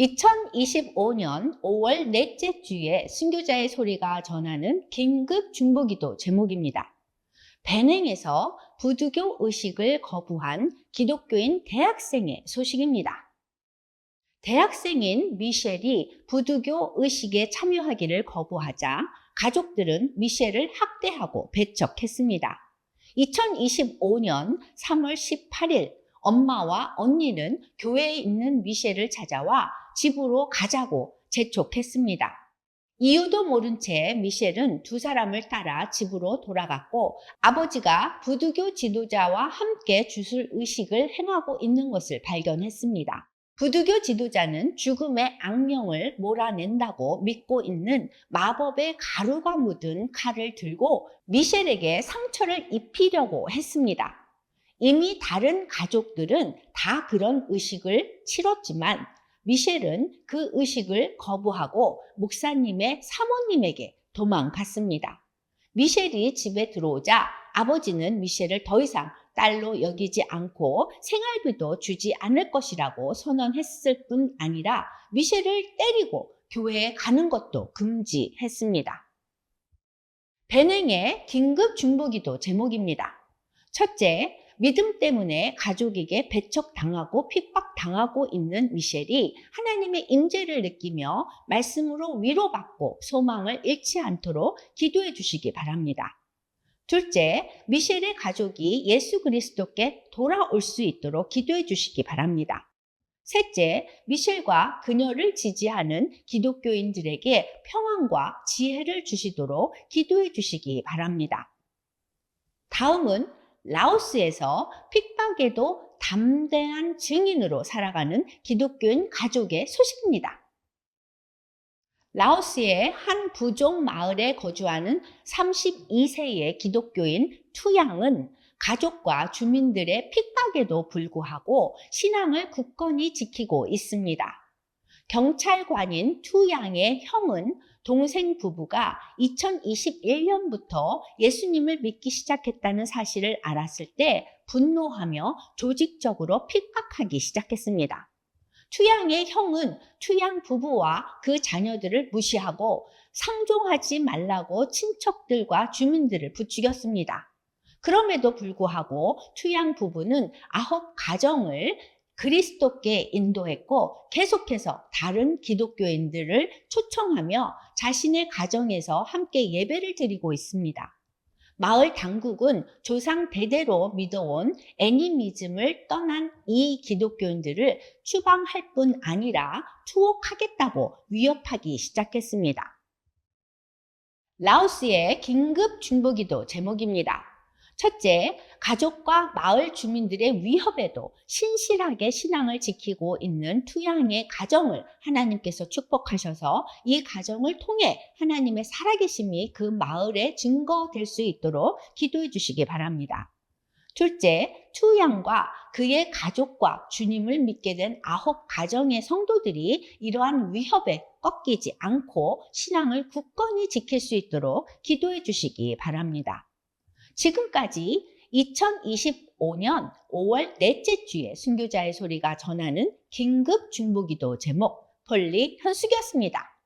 2025년 5월 넷째 주에 순교자의 소리가 전하는 긴급 중보기도 제목입니다. 베냉에서 부두교 의식을 거부한 기독교인 대학생의 소식입니다. 대학생인 미셸이 부두교 의식에 참여하기를 거부하자 가족들은 미셸을 학대하고 배척했습니다. 2025년 3월 18일 엄마와 언니는 교회에 있는 미셸을 찾아와 집으로 가자고 재촉했습니다. 이유도 모른 채 미셸은 두 사람을 따라 집으로 돌아갔고 아버지가 부두교 지도자와 함께 주술 의식을 행하고 있는 것을 발견했습니다. 부두교 지도자는 죽음의 악령을 몰아낸다고 믿고 있는 마법의 가루가 묻은 칼을 들고 미셸에게 상처를 입히려고 했습니다. 이미 다른 가족들은 다 그런 의식을 치렀지만 미셸은 그 의식을 거부하고 목사님의 사모님에게 도망갔습니다. 미셸이 집에 들어오자 아버지는 미셸을 더 이상 딸로 여기지 않고 생활비도 주지 않을 것이라고 선언했을 뿐 아니라 미셸을 때리고 교회에 가는 것도 금지했습니다. 베냉의 긴급 중보기도 제목입니다. 첫째, 믿음 때문에 가족에게 배척당하고 핍박당하고 있는 미셸이 하나님의 임재를 느끼며 말씀으로 위로받고 소망을 잃지 않도록 기도해 주시기 바랍니다. 둘째, 미셸의 가족이 예수 그리스도께 돌아올 수 있도록 기도해 주시기 바랍니다. 셋째, 미셸과 그녀를 지지하는 기독교인들에게 평안과 지혜를 주시도록 기도해 주시기 바랍니다. 다음은 라오스에서 핍박에도 담대한 증인으로 살아가는 기독교인 가족의 소식입니다. 라오스의 한 부족 마을에 거주하는 32세의 기독교인 투양은 가족과 주민들의 핍박에도 불구하고 신앙을 굳건히 지키고 있습니다. 경찰관인 투양의 형은 동생 부부가 2021년부터 예수님을 믿기 시작했다는 사실을 알았을 때 분노하며 조직적으로 핍박하기 시작했습니다. 투양의 형은 투양 부부와 그 자녀들을 무시하고 상종하지 말라고 친척들과 주민들을 부추겼습니다. 그럼에도 불구하고 투양 부부는 아홉 가정을 그리스도께 인도했고 계속해서 다른 기독교인들을 초청하며 자신의 가정에서 함께 예배를 드리고 있습니다. 마을 당국은 조상 대대로 믿어온 애니미즘을 떠난 이 기독교인들을 추방할 뿐 아니라 투옥하겠다고 위협하기 시작했습니다. 라오스의 긴급 중보기도 제목입니다. 첫째, 가족과 마을 주민들의 위협에도 신실하게 신앙을 지키고 있는 투양의 가정을 하나님께서 축복하셔서 이 가정을 통해 하나님의 살아계심이 그 마을에 증거될 수 있도록 기도해 주시기 바랍니다. 둘째, 투양과 그의 가족과 주님을 믿게 된 아홉 가정의 성도들이 이러한 위협에 꺾이지 않고 신앙을 굳건히 지킬 수 있도록 기도해 주시기 바랍니다. 지금까지 2025년 5월 넷째 주에 순교자의 소리가 전하는 긴급 중보기도 제목 폴리 현숙이었습니다.